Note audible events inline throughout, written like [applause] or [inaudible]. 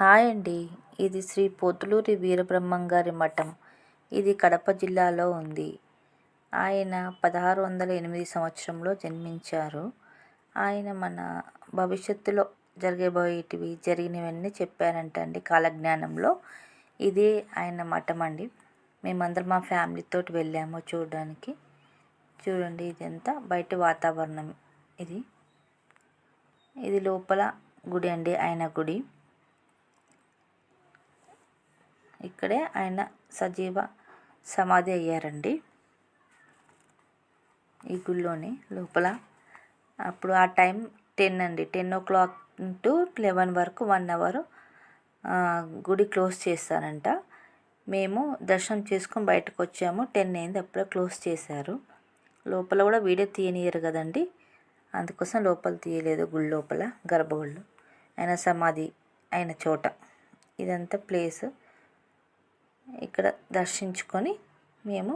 Hi అండి. ఇది శ్రీ పోతులూరి వీరబ్రహ్మంగారి మఠం. ఇది కడప జిల్లాలో ఉంది. ఆయన పదహారు వందల ఎనిమిది సంవత్సరంలో జన్మించారు. ఆయన మన భవిష్యత్తులో జరగబోయేటివి జరిగినవన్నీ చెప్పారంట అండి కాలజ్ఞానంలో. ఇదే ఆయన మఠం అండి. మేమందరం మా ఫ్యామిలీతో వెళ్ళాము చూడడానికి. చూడండి ఇదంతా బయట వాతావరణం ఇది. ఇది లోపల గుడి అండి ఆయన గుడి. ఇక్కడే ఆయన సజీవ సమాధి అయ్యారండి. ఈ గుళ్ళోని లోపల. అప్పుడు ఆ టైం టెన్ అండి. Ten o'clock to eleven వరకు వన్ అవర్ గుడి క్లోజ్ చేస్తారంట. మేము దర్శనం చేసుకొని బయటకు వచ్చాము. టెన్ అయింది అప్పుడే క్లోజ్ చేశారు. లోపల కూడా వీడియో తీయనియరు కదండి. అందుకోసం లోపల తీయలేదు గుడి లోపల గర్భగుళ్ళు. ఆయన సమాధి అయిన చోట. ఇదంతా ప్లేస్. ఇక్కడ దర్శించుకొని మేము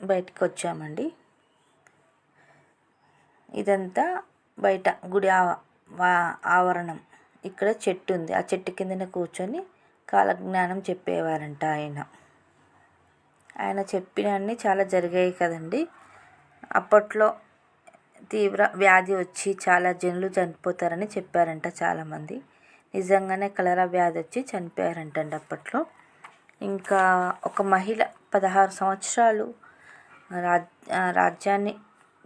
బయటికి వచ్చామండి. ఇదంతా బయట గుడి ఆవరణం. ఇక్కడ చెట్టు ఉంది. ఆ చెట్టు కిందన కూర్చొని కాలజ్ఞానం చెప్పేవారంట ఆయన. ఆయన చెప్పినవన్నీ చాలా జరిగాయి కదండి. అప్పట్లో తీవ్ర వ్యాధి వచ్చి చాలా జనులు చనిపోతారని చెప్పారంట చాలామంది. నిజంగానే కలరా వ్యాధి వచ్చి చనిపోయారంటండి అప్పట్లో. ఇంకా ఒక మహిళ పదహారు సంవత్సరాలు రాజ్ రాజ్యాన్ని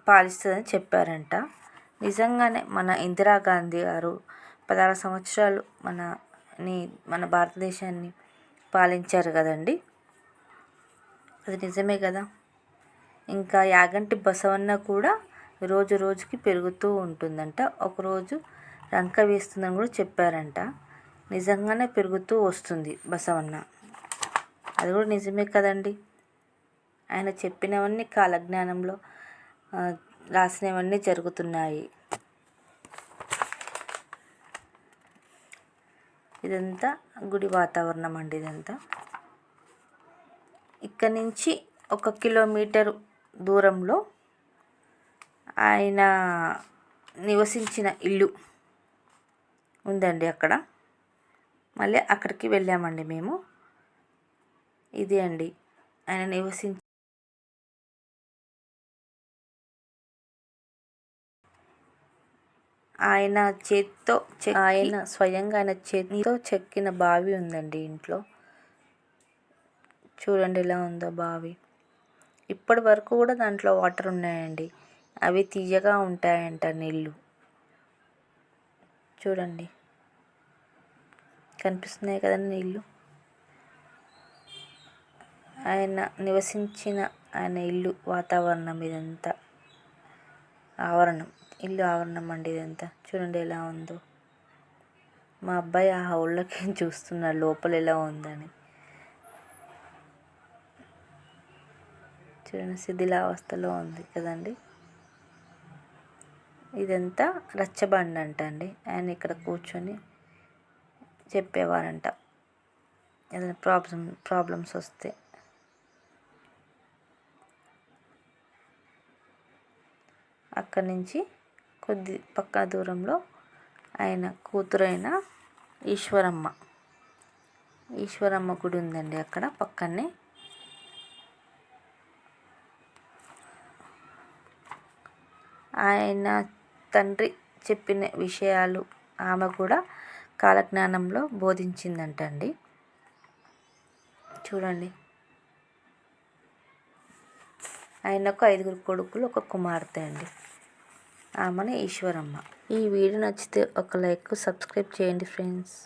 పాలిస్తుందని చెప్పారంట. నిజంగానే మన ఇందిరాగాంధీ గారు పదహారు సంవత్సరాలు మనని మన భారతదేశాన్ని పాలించారు కదండి. అది నిజమే కదా. ఇంకా యాగంటి బసవన్న కూడా రోజు రోజుకి పెరుగుతూ ఉంటుందంట. ఒకరోజు లంక వేస్తుందని కూడా చెప్పారంట. నిజంగానే పెరుగుతూ వస్తుంది బసవన్న. అది కూడా నిజమే కదండి. ఆయన చెప్పినవన్నీ కాలజ్ఞానంలో రాసినవన్నీ జరుగుతున్నాయి. ఇదంతా గుడి వాతావరణం అండి ఇదంతా. ఇక్కడ నుంచి ఒక కిలోమీటర్ దూరంలో ఆయన నివసించిన ఇల్లు. ఉందండి అక్కడ. మళ్ళీ అక్కడికి వెళ్ళామండి మేము. ఇది అండి. ఆయన నివసించి ఆయన చేతితో ఆయన స్వయంగా ఆయన చేతితో చెక్కిన బావి ఉందండి ఇంట్లో. చూడండి ఎలా ఉందో బావి. ఇప్పటి వరకు కూడా దాంట్లో వాటర్ ఉన్నాయండి. అవి తీయగా ఉంటాయంట నీళ్ళు చూడండి. కనిపిస్తున్నాయి కదండి నీళ్ళు ఆయన నివసించిన ఆయన ఇల్లు వాతావరణం ఇదంతా. ఆవరణం ఇల్లు ఆవరణం అండి ఇదంతా. చూడండి ఎలా ఉందో. మా అబ్బాయి ఆ హౌళ్ళకి [laughs] చూస్తున్నాడు లోపల ఎలా ఉందని. చూడండి శిథిలావస్థలో ఉంది కదండి. ఇదంతా రచ్చబండ అంట అండి ఆయన ఇక్కడ కూర్చొని చెప్పేవారంట. ఏదైనా ప్రాబ్లం ప్రాబ్లమ్స్ వస్తే. అక్కడి నుంచి కొద్ది పక్క దూరంలో ఆయన కూతురైన ఈశ్వరమ్మ. ఈశ్వరమ్మ గుడి ఉందండి అక్కడ పక్కనే. ఆయన తండ్రి చెప్పిన విషయాలు ఆమె కూడా కాలజ్ఞానంలో బోధించిందంట అండి చూడండి. ఆయనకు ఐదుగురు కొడుకులు ఒక కుమార్తె అండి. ఆమెను ఈశ్వరమ్మ. ఈ వీడియో నచ్చితే ఒక లైక్ సబ్స్క్రైబ్ చేయండి ఫ్రెండ్స్.